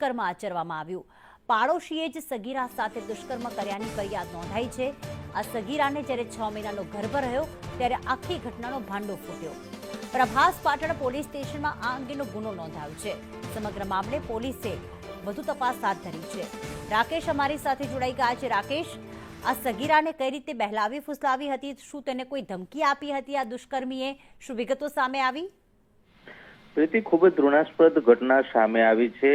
દુષ્કર્મ આચરવામાં આવ્યું. પાડોશીએ જ સગીરા સાથે દુષ્કર્મ કર્યાની ફરિયાદ નોંધાઈ છે. આ સગીરાને જ્યારે છ મહિનાનો ગર્ભ રહ્યો, ત્યારે આખી ઘટનાનો ભાંડો ફૂટ્યો. પ્રભાસ પાટણ પોલીસ સ્ટેશનમાં આ અંગેનો ગુનો નોંધાયો છે. સમગ્ર મામલે પોલીસે વધુ તપાસ હાથ ધરી છે. રાકેશ અમારી સાથે જોડાઈ ગયા છે. રાકેશ, આ સગીરાને કઈ રીતે બહેલાવી, ફુસલાવી હતી? શું તેને કોઈ ધમકી આપી હતી આ દુષ્કર્મીએ? શું વિગતો સામે આવી? પ્રીતિ, ખૂબ જ તૃણાસ્પદ ઘટના સામે આવી છે.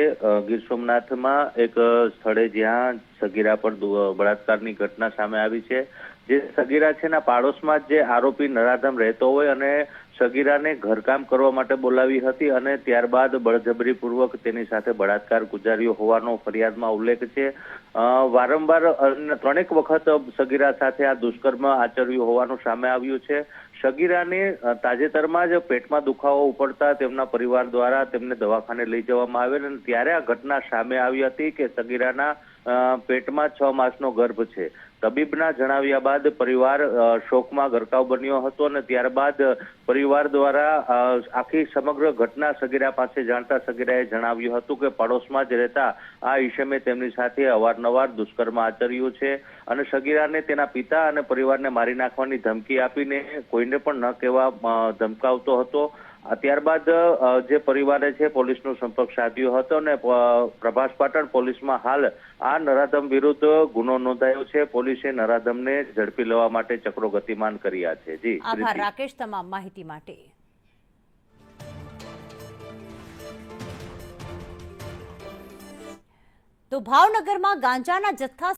ગીર સોમનાથમાં એક સ્થળે જ્યાં સગીરા પર બળાત્કારની ઘટના સામે આવી છે. જે સગીરા છે એના પાડોશમાં જ આરોપી નરાધમ રહેતો હોય અને સગીરાને ઘરકામ કરવા માટે બોલાવી હતી અને ત્યારબાદ બળજબરીપૂર્વક તેની સાથે બળાત્કાર ગુજાર્યો હોવાનો ફરિયાદમાં ઉલ્લેખ છે. વારંવાર ત્રણેક વખત સગીરા સાથે આ દુષ્કર્મ આચર્યું હોવાનું સામે આવ્યું છે. સગીરાને તાજેતરમાં જ પેટમાં દુખાવો ઉપડતા તેમના પરિવાર દ્વારા તેમને દવાખાને લઈ જવામાં આવેલ અને ત્યારે આ ઘટના સામે આવી હતી કે સગીરાના પેટમાં છ માસનો ગર્ભ છે. તબીબના જણાવ્યા બાદ પરિવાર શોકમાં ગરકાવ બન્યો હતો અને ત્યારબાદ પરિવાર દ્વારા આખી સમગ્ર ઘટના સગીરા પાસે જાણતા સગીરાએ જણાવ્યું હતું કે પડોશમાં જ રહેતા આ ઈશમે તેમની સાથે અવારનવાર દુષ્કર્મ આચર્યું છે અને સગીરાને તેના પિતા અને પરિવારને મારી નાખવાની ધમકી આપીને કોઈને પણ ન કહેવા ધમકાવતો હતો. ત્યારબાદ જે પરિવારે છે પોલીસનો સંપર્ક સાધ્યો હતો અને પ્રભાસ પાટણ પોલીસમાં હાલ આ નરાધમ વિરુદ્ધ ગુનો નોંધાયો છે. પોલીસે નરાધમને ઝડપી લેવા માટે ચક્રો ગતિમાન કર્યા છે. જી આભાર. રાકેશ તમામ માહિતી માટે. તો ભાવનગરમાં ગાંજાના જથ્થા